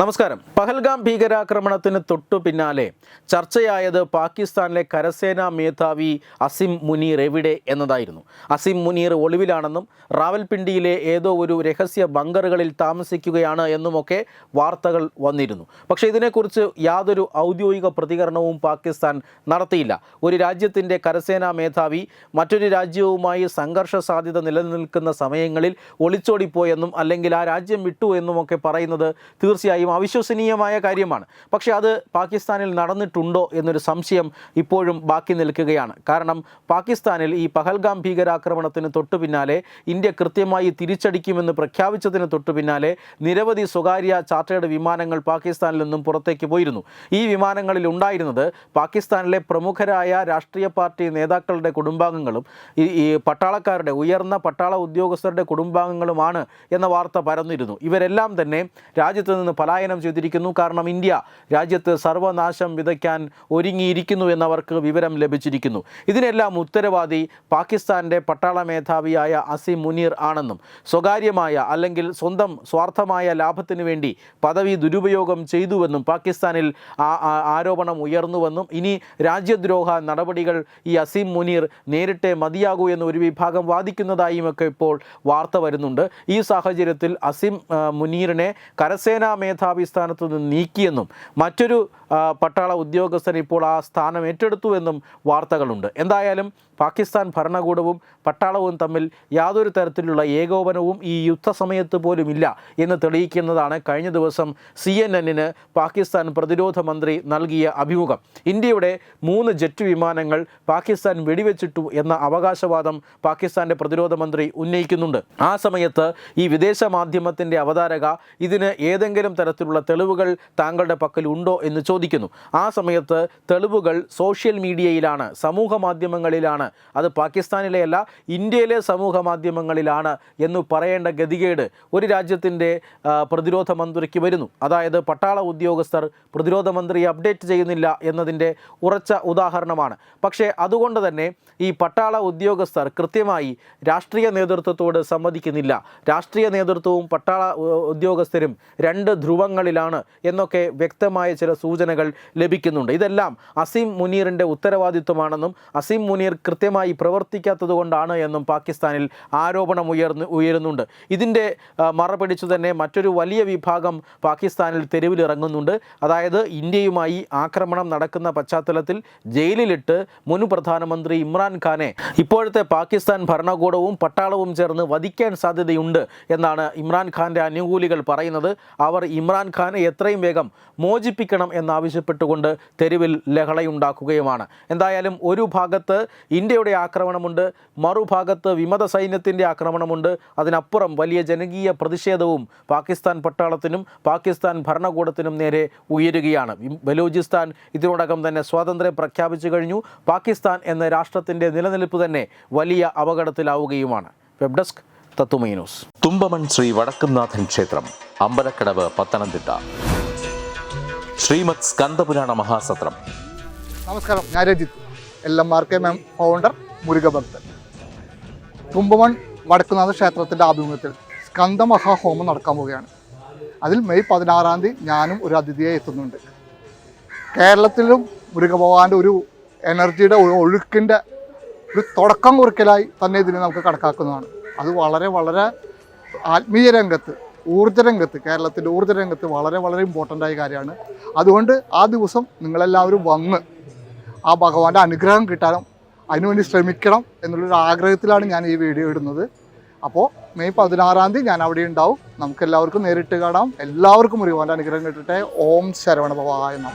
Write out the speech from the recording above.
നമസ്കാരം. പഹൽഗാം ഭീകരാക്രമണത്തിന് തൊട്ടു പിന്നാലെ ചർച്ചയായത് പാകിസ്ഥാനിലെ കരസേനാ മേധാവി അസിം മുനീർ എവിടെ എന്നതായിരുന്നു. അസിം മുനീർ ഒളിവിലാണെന്നും റാവൽപിണ്ടിയിലെ ഏതോ ഒരു രഹസ്യ ബങ്കറുകളിൽ താമസിക്കുകയാണ് എന്നുമൊക്കെ വാർത്തകൾ വന്നിരുന്നു. പക്ഷേ ഇതിനെക്കുറിച്ച് യാതൊരു ഔദ്യോഗിക പ്രതികരണവും പാകിസ്ഥാൻ നടത്തിയില്ല. ഒരു രാജ്യത്തിന്റെ കരസേനാ മേധാവി മറ്റൊരു രാജ്യവുമായി സംഘർഷ സാധ്യത നിലനിൽക്കുന്ന സമയങ്ങളിൽ ഒളിച്ചോടിപ്പോയെന്നും അല്ലെങ്കിൽ ആ രാജ്യം വിട്ടു എന്നുമൊക്കെ പറയുന്നത് തീർച്ചയായും അവിശ്വസനീയമായ കാര്യമാണ്. പക്ഷേ അത് പാകിസ്ഥാനിൽ നടന്നിട്ടുണ്ടോ എന്നൊരു സംശയം ഇപ്പോഴും ബാക്കി നിൽക്കുകയാണ്. കാരണം പാകിസ്ഥാനിൽ ഈ പഹൽഗാം ഭീകരാക്രമണത്തിന് തൊട്ടു പിന്നാലെ ഇന്ത്യ കൃത്യമായി തിരിച്ചടിക്കുമെന്ന് പ്രഖ്യാപിച്ചതിന് തൊട്ടു പിന്നാലെ നിരവധി സ്വകാര്യ ചാർട്ടേഡ് വിമാനങ്ങൾ പാകിസ്ഥാനിൽ നിന്നും പുറത്തേക്ക് പോയിരുന്നു. ഈ വിമാനങ്ങളിൽ ഉണ്ടായിരുന്നത് പാകിസ്ഥാനിലെ പ്രമുഖരായ രാഷ്ട്രീയ പാർട്ടി നേതാക്കളുടെ കുടുംബാംഗങ്ങളും ഈ പട്ടാളക്കാരുടെ ഉയർന്ന പട്ടാള ഉദ്യോഗസ്ഥരുടെ കുടുംബാംഗങ്ങളുമാണ് എന്ന വാർത്ത പരന്നിരുന്നു. ഇവരെല്ലാം തന്നെ രാജ്യത്ത് നിന്ന് പലായനം ചെയ്തിരിക്കുന്നു. കാരണം ഇന്ത്യ രാജ്യത്ത് സർവനാശം വിതയ്ക്കാൻ ഒരുങ്ങിയിരിക്കുന്നു എന്നവർക്ക് വിവരം ലഭിച്ചിരിക്കുന്നു. ഇതിനെല്ലാം ഉത്തരവാദി പാകിസ്ഥാന്റെ പട്ടാള മേധാവിയായ അസിം മുനീർ ആണെന്നും സ്വകാര്യമായ അല്ലെങ്കിൽ സ്വന്തം സ്വാർത്ഥമായ ലാഭത്തിന് വേണ്ടി പദവി ദുരുപയോഗം ചെയ്തുവെന്നും പാകിസ്ഥാനിൽ ആരോപണം ഉയർന്നുവെന്നും ഇനി രാജ്യദ്രോഹ നടപടികൾ ഈ അസീം മുനീർ നേരിട്ടേ മതിയാകൂ എന്ന് ഒരു വിഭാഗം വാദിക്കുന്നതായും ഒക്കെ ഇപ്പോൾ വാർത്ത വരുന്നുണ്ട്. ഈ സാഹചര്യത്തിൽ അസീം മുനീറിനെ കരസേനാ മേധാവി സ്ഥാനത്ത് നിന്ന് നീക്കിയെന്നും മറ്റൊരു പട്ടാള ഉദ്യോഗസ്ഥൻ ഇപ്പോൾ ആ സ്ഥാനം ഏറ്റെടുത്തു എന്നും വാർത്തകളുണ്ട് എന്തായാലും പാകിസ്ഥാൻ ഭരണകൂടവും പട്ടാളവും തമ്മിൽ യാതൊരു തരത്തിലുള്ള ഏകോപനവും ഈ യുദ്ധസമയത്ത് പോലും ഇല്ല എന്ന് തെളിയിക്കുന്നതാണ് കഴിഞ്ഞ ദിവസം സി എൻ എന്നിന് പാകിസ്ഥാൻ പ്രതിരോധ മന്ത്രി നൽകിയ അഭിമുഖം ഇന്ത്യയുടെ മൂന്ന് ജെറ്റ് വിമാനങ്ങൾ പാകിസ്ഥാൻ വെടിവെച്ചിട്ടു എന്ന അവകാശവാദം പാകിസ്ഥാന്റെ പ്രതിരോധ മന്ത്രി ഉന്നയിക്കുന്നുണ്ട് ആ സമയത്ത് ഈ വിദേശ മാധ്യമത്തിന്റെ അവതാരക ഇതിന് ഏതെങ്കിലും തരത്തിലുള്ള തെളിവുകൾ താങ്കളുടെ പക്കൽ ഉണ്ടോ എന്ന് ചോദിക്കുന്നു. ആ സമയത്ത് തെളിവുകൾ സോഷ്യൽ മീഡിയയിലാണ് സമൂഹ മാധ്യമങ്ങളിലാണ്. അത് പാകിസ്ഥാനിലെയല്ല ഇന്ത്യയിലെ സമൂഹ മാധ്യമങ്ങളിലാണ് എന്ന് പറയേണ്ട ഗതികേട് ഒരു രാജ്യത്തിന്റെ പ്രതിരോധ മന്ത്രിക്ക് വരുന്നു. അതായത് പട്ടാള ഉദ്യോഗസ്ഥർ പ്രതിരോധ മന്ത്രിയെ അപ്ഡേറ്റ് ചെയ്യുന്നില്ല എന്നതിന്റെ ഉറച്ച ഉദാഹരണമാണ്. പക്ഷേ അതുകൊണ്ട് തന്നെ ഈ പട്ടാള ഉദ്യോഗസ്ഥർ കൃത്യമായി രാഷ്ട്രീയ നേതൃത്വത്തോട് സമ്മതിക്കുന്നില്ല. രാഷ്ട്രീയ നേതൃത്വവും പട്ടാള ഉദ്യോഗസ്ഥരും രണ്ട് ധ്രുവങ്ങളിലാണ് എന്നൊക്കെ വ്യക്തമായ ചില സൂചനകൾ ലഭിക്കുന്നുണ്ട്. ഇതെല്ലാം അസീം മുനീറിന്റെ ഉത്തരവാദിത്വമാണെന്നും അസീം മുനീർ കൃത്യമായി പ്രവർത്തിക്കാത്തത് കൊണ്ടാണ് എന്നും പാകിസ്ഥാനിൽ ആരോപണം ഉയർന്നു ഉയരുന്നുണ്ട്. ഇതിന്റെ മറപിടിച്ചു തന്നെ മറ്റൊരു വലിയ വിഭാഗം പാകിസ്ഥാനിൽ തെരുവിലിറങ്ങുന്നുണ്ട്. അതായത് ഇന്ത്യയുമായി ആക്രമണം നടക്കുന്ന പശ്ചാത്തലത്തിൽ ജയിലിലിട്ട് മുൻ പ്രധാനമന്ത്രി ഇമ്രാൻഖാനെ ഇപ്പോഴത്തെ പാകിസ്ഥാൻ ഭരണകൂടവും പട്ടാളവും ചേർന്ന് വധിക്കാൻ സാധ്യതയുണ്ട് എന്നാണ് ഇമ്രാൻഖാന്റെ അനുകൂലികൾ പറയുന്നത്. അവർ ഇമ്രാൻഖാനെ എത്രയും വേഗം മോചിപ്പിക്കണം എന്നാവശ്യപ്പെട്ടുകൊണ്ട് തെരുവിൽ ലഹളയുണ്ടാക്കുകയുമാണ്. എന്തായാലും ഒരു ഭാഗത്ത് ഇന്ത്യയുടെ ആക്രമണമുണ്ട് മറുഭാഗത്ത് വിമത സൈന്യത്തിന്റെ ആക്രമണമുണ്ട്. അതിനപ്പുറം വലിയ ജനകീയ പ്രതിഷേധവും പാകിസ്ഥാൻ പട്ടാളത്തിനും പാകിസ്ഥാൻ ഭരണകൂടത്തിനും നേരെ ഉയരുകയാണ്. ബലൂചിസ്ഥാൻ ഇതിനോടകം തന്നെ സ്വാതന്ത്ര്യം പ്രഖ്യാപിച്ചു കഴിഞ്ഞു. പാകിസ്ഥാൻ എന്ന രാഷ്ട്രത്തിന്റെ നിലനിൽപ്പ് തന്നെ വലിയ അപകടത്തിലാവുകയുമാണ്. വെബ് ഡെസ്ക് തത്തുമൈ തുമ്പമൺ ശ്രീ വടക്കുംനാഥൻ ക്ഷേത്രം. അമ്പലക്കടവ് പത്തനംതിട്ട. ശ്രീമത് സ്കന്ദപുരാണ മഹാസത്രം. നമസ്കാരം ഞാൻ Rajith. L M R K M founder മുരുകഭക്തൻ. കുംഭമൺ Vadakkunatha ക്ഷേത്രത്തിന്റെ ആഭിമുഖ്യത്തിൽ സ്കന്ദ മഹാഹോമം നടക്കാൻ പോവുകയാണ്. അതിൽ മെയ് പതിനാറാം തീയതി ഞാനും ഒരു അതിഥിയെ എത്തുന്നുണ്ട്. കേരളത്തിലും മുരുകഭഗവാന്റെ ഒരു എനർജിയുടെ ഒഴുക്കിന്റെ ഒരു തുടക്കം കുറിക്കലായി തന്നെ ഇതിനെ നമുക്ക് കണക്കാക്കുന്നതാണ്. അത് വളരെ വളരെ ആത്മീയ രംഗത്ത് ഊർജ രംഗത്ത് കേരളത്തിന്റെ ഊർജ രംഗത്ത് വളരെ വളരെ ഇമ്പോർട്ടന്റ് ആയ കാര്യമാണ്. അതുകൊണ്ട് ആ ദിവസം നിങ്ങളെല്ലാവരും വന്ന് ആ ഭഗവാന്റെ അനുഗ്രഹം കിട്ടാനും അതിനുവേണ്ടി ശ്രമിക്കണം എന്നുള്ളൊരു ആഗ്രഹത്തിലാണ് ഞാൻ ഈ വീഡിയോ ഇടുന്നത്. അപ്പോൾ മെയ് പതിനാറാം തീയതി ഞാൻ അവിടെ ഉണ്ടാവും. നമുക്ക് എല്ലാവർക്കും നേരിട്ട് കാണാം. എല്ലാവർക്കും ഒരുപാട് അനുഗ്രഹം കിട്ടട്ടെ. ഓം ശരവണ ഭവായ നമ.